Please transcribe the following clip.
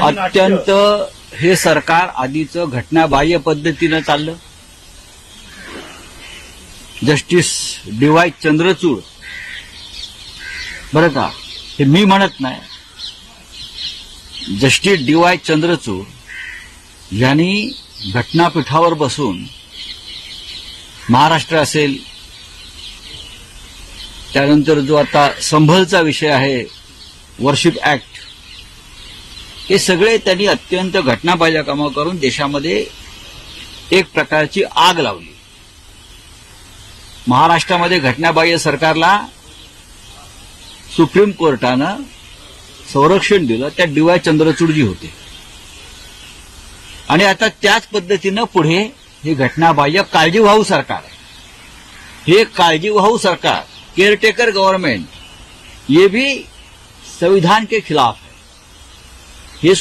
अत्यंत हे सरकार आधीचं घटनाबाह्य पद्धतीनं चाललं. Justice D Y Chandrachud. बरं का हे मी म्हणत नाही. जस्टिस डी वाय चंद्रचूड यांनी घटनापीठावर बसून महाराष्ट्र असेल त्यानंतर जो आता संभलचा विषय आहे वर्शिप ऍक्ट हे सगळे त्यांनी अत्यंत घटनाबाह्य कामं करून देशामध्ये एक प्रकारची आग लावली. महाराष्ट्रामध्ये घटनाबाह्य सरकारला सुप्रीम कोर्टानं संरक्षण दिलं. त्या डीवाय चंद्रचूडजी होते. आणि आता त्याच पद्धतीनं पुढे हे घटनाबाह्य काळजीवाहू सरकार आहे. हे काळजीवाहू सरकार केअरटेकर गव्हर्नमेंट ये भी संविधान के खिलाफ